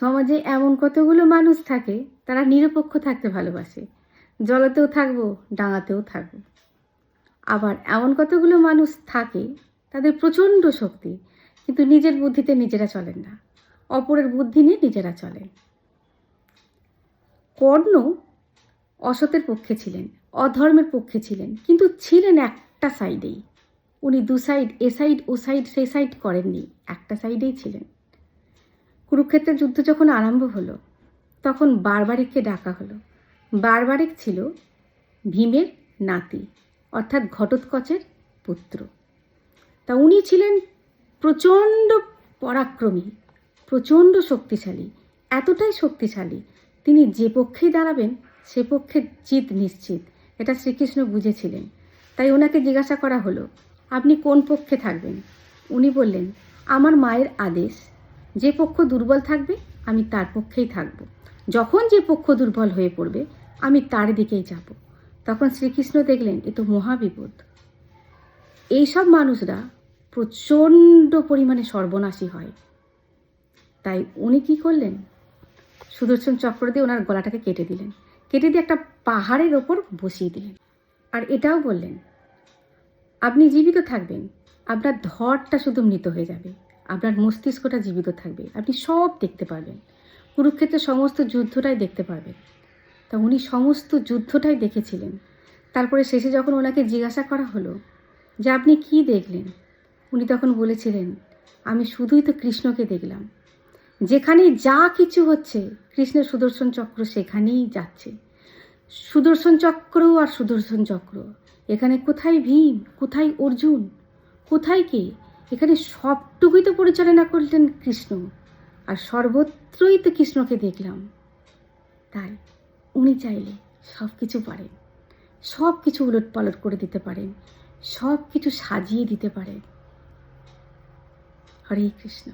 সমাজে এমন কতগুলো মানুষ থাকে, তারা নিরপেক্ষ থাকতে ভালোবাসে। জলতেও থাকব, ডাঙাতেও থাকব। আবার এমন কতগুলো মানুষ থাকে, তাদের প্রচণ্ড শক্তি, কিন্তু নিজের বুদ্ধিতে নিজেরা চলেন না। অপরের বুদ্ধি নিয়ে নিজেরা চলেন। কর্ণ অসতের পক্ষে ছিলেন, অধর্মের পক্ষে ছিলেন, কিন্তু ছিলেন একটা সাইডেই উনি দু সাইড এ সাইড ও সাইড সে সাইড করেননি, একটা সাইডেই ছিলেন। কুরুক্ষেত্রের যুদ্ধ যখন আরম্ভ হলো, তখন বারবারিককে ডাকা হলো। বারবারিক ছিল ভীমের নাতি, অর্থাৎ ঘটোৎকচের পুত্র। তা উনি ছিলেন প্রচণ্ড পরাক্রমী, প্রচণ্ড শক্তিশালী, এতটাই শক্তিশালী, তিনি যে পক্ষেই দাঁড়াবেন, সে পক্ষে জিত নিশ্চিত, এটা শ্রীকৃষ্ণ বুঝেছিলেন। তাই ওনাকে জিজ্ঞাসা করা হলো, আপনি কোন পক্ষে থাকবেন? উনি বললেন, আমার মায়ের আদেশ যে পক্ষ দুর্বল থাকবে, আমি তার পক্ষেই থাকব। যখন যে পক্ষ দুর্বল হয়ে পড়বে, আমি তার দিকেই যাব। তখন শ্রীকৃষ্ণ দেখলেন, এ তো মহাবিপদ। এইসব মানুষরা প্রচণ্ড পরিমাণে সর্বনাশী হয়। তাই উনি কি করলেন? সুদর্শন চক্র দিয়ে ওনার গলাটাকে কেটে দিলেন। কেটে দিয়ে একটা পাহাড়ের ওপর বসিয়ে দিলেন। আর এটাও বললেন, আপনি জীবিত থাকবেন, আপনার ধরটা শুধু মৃত হয়ে যাবে। আপনার মস্তিষ্কটা জীবিত থাকবে। আপনি সব দেখতে পারবেন। কুরুক্ষেত্রের সমস্ত যুদ্ধটাই দেখতে পারবেন। তা উনি সমস্ত যুদ্ধটাই দেখেছিলেন। তারপরে শেষে যখন ওনাকে জিজ্ঞাসা করা হলো যে আপনি কি দেখলেন, উনি তখন বলেছিলেন, আমি শুধুই তো কৃষ্ণকে দেখলাম। যেখানেই যা কিছু হচ্ছে, কৃষ্ণের সুদর্শন চক্র সেখানেই যাচ্ছে। সুদর্শন চক্র আর সুদর্শন চক্র। এখানে কোথায় ভীম? কোথায় অর্জুন? কোথায় কে? এখানে সবটুকুই তো পরিচালনা করলেন কৃষ্ণ, আর সর্বত্রই তো কৃষ্ণকে দেখলাম। তাই উনি চাইলে সব কিছু পারেন সব কিছু উলট পালট করে দিতে পারেন সব কিছু সাজিয়ে দিতে পারেন। হরে কৃষ্ণ।